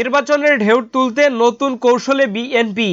নির্বাচনের ঢেউ তুলতে নতুন কৌশলে বিএনপি।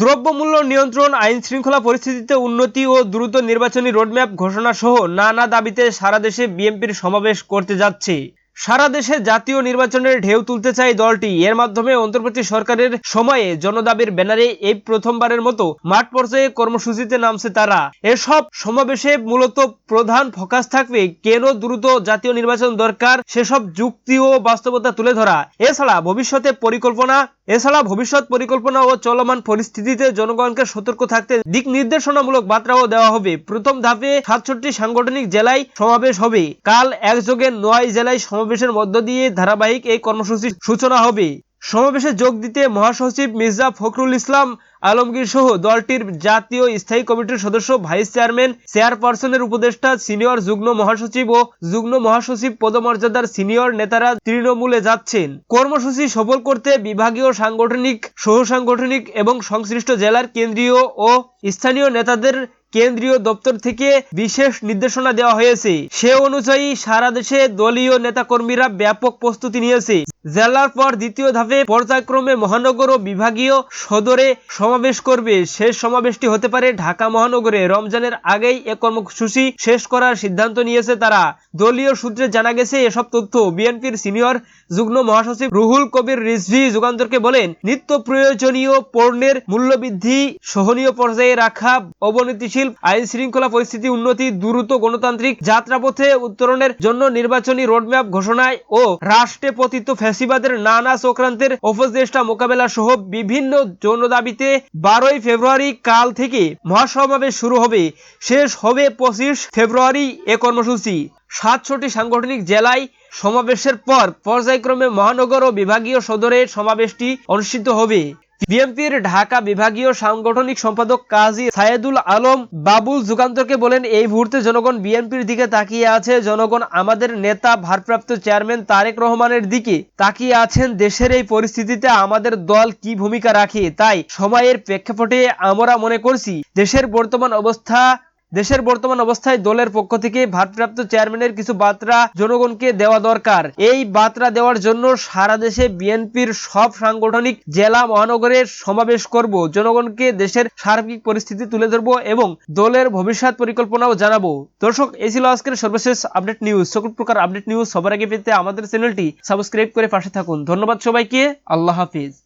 দ্রব্যমূল্য নিয়ন্ত্রণ, আইন শৃঙ্খলা পরিস্থিতিতে উন্নতি ও দ্রুত নির্বাচনী রোডম্যাপ ঘোষণা সহ নানা দাবিতে সারা দেশে বিএনপির সমাবেশ করতে যাচ্ছে। সারা দেশে জাতীয় নির্বাচনের ঢেউ তুলতে চায় দলটি। এর মাধ্যমে অন্তর্বর্তী সরকারের সময়ে জনদাবির ব্যানারে এই প্রথমবারের মতো মাঠ পর্যায়ে কর্মসূচিতে নামছে তারা। এসব সমাবেশে মূলত প্রধান ফোকাস থাকবে কেন দ্রুত জাতীয় নির্বাচন দরকার, সেসব যুক্তি ও বাস্তবতা তুলে ধরা। এছাড়া ভবিষ্যতে পরিকল্পনা, এছাড়া ভবিষ্যৎ পরিকল্পনা ও চলমান পরিস্থিতিতে জনগণকে সতর্ক থাকতে দিক নির্দেশনামূলক বার্তাও দেওয়া হবে। প্রথম ধাপে সাতষট্টি সাংগঠনিক জেলায় সমাবেশ হবে। কাল একযোগে নয় জেলায় সমাবেশের মধ্য দিয়ে ধারাবাহিক এই কর্মসূচির সূচনা হবে। সমাবেশে যোগ দিতে মহাসচিব মির্জা ফখরুল ইসলাম আলমগীর সহ দলটির জাতীয় স্থায়ী কমিটির সদস্য, ভাইস চেয়ারম্যান, চেয়ারপারসনের উপদেষ্টা, সিনিয়র যুগ্ম মহাসচিব ও যুগ্ম মহাসচিব পদমর্যাদার সিনিয়র নেতারা তৃণমূলে যাচ্ছেন। কর্মসূচি সফল করতে বিভাগীয় সাংগঠনিক সহ সাংগঠনিক এবং সংশ্লিষ্ট জেলার কেন্দ্রীয় ও স্থানীয় নেতাদের কেন্দ্রীয় দপ্তর থেকে বিশেষ নির্দেশনা দেওয়া হয়েছে। সে অনুযায়ী সারা দেশে দলীয় নেতাকর্মীরা ব্যাপক প্রস্তুতি নিয়েছে। জেলার পর দ্বিতীয় ধাপে পর্যায়ক্রমে মহানগর ও বিভাগীয় সদরে সমাবেশ করবে। শেষ সমাবেশটি হতে পারে ঢাকা মহানগরে। রমজানের আগেই এ কর্মসূচি শেষ করার সিদ্ধান্ত নিয়েছে তারা। দলীয় সূত্রে জানা গেছে, এসব তথ্য বিএনপির সিনিয়র যুগ্ম মহাসচিব রুহুল কবির রিজভি যুগান্তরকে বলেন, নিত্য প্রয়োজনীয় পণ্যের মূল্যবৃদ্ধি, সহনীয় পর্যায়ে রাখা, অবনতিশীল আইন শৃঙ্খলা পরিস্থিতি উন্নতি দ্রুত গণতান্ত্রিক যাত্রাপথে উত্তরণের জন্য নির্বাচনী রোডম্যাপ ঘোষণায় ও রাষ্ট্রে পতিত ফ্যাসিবাদের নানা চক্রান্তের অপচেষ্টা মোকাবেলা সহ বিভিন্ন যৌন দাবিতে বারোই ফেব্রুয়ারি কাল থেকে মহাসমাবেশ শুরু হবে। শেষ হবে পঁচিশ ফেব্রুয়ারি এ কর্মসূচি। সাতশোটি সাংগঠনিক জেলায় সমাবেশের পর পর্যায়ক্রমে মহানগর ও বিভাগীয় সদরে সমাবেশটি অনুষ্ঠিত হবে। বিএনপির ঢাকা বিভাগীয় সাংগঠনিক সম্পাদক কাজী সায়েদুল আলম বাবুল যুগান্তরকে বলেন, এই মুহূর্তে জনগণ বিএনপির দিকে তাকিয়ে আছে। জনগণ আমাদের নেতা, ভারপ্রাপ্ত চেয়ারম্যান তারেক রহমানের দিকে তাকিয়ে আছেন। দেশের এই পরিস্থিতিতে আমাদের দল কি ভূমিকা রাখে, তাই সময়ের প্রেক্ষাপটে আমরা মনে করছি, দেশের বর্তমান অবস্থা দেশের বর্তমান অবস্থায় দলের পক্ষ থেকে ভারপ্রাপ্ত চেয়ারম্যানের কিছু বার্তা জনগণকে দেওয়া দরকার। এই বার্তা দেওয়ার জন্য সারা দেশে বিএনপির সব সাংগঠনিক জেলা মহানগরের সমাবেশ করব। জনগণকে দেশের সার্বিক পরিস্থিতি তুলে ধরব এবং দলের ভবিষ্যৎ পরিকল্পনাও জানাব। দর্শক এই ছিল আজকের সর্বশেষ আপডেট নিউজ। সকল প্রকার আপডেট নিউজ সবার আগে পেতে আমাদের চ্যানেলটি সাবস্ক্রাইব করে পাশে থাকুন। ধন্যবাদ সবাইকে। আল্লাহ হাফিজ।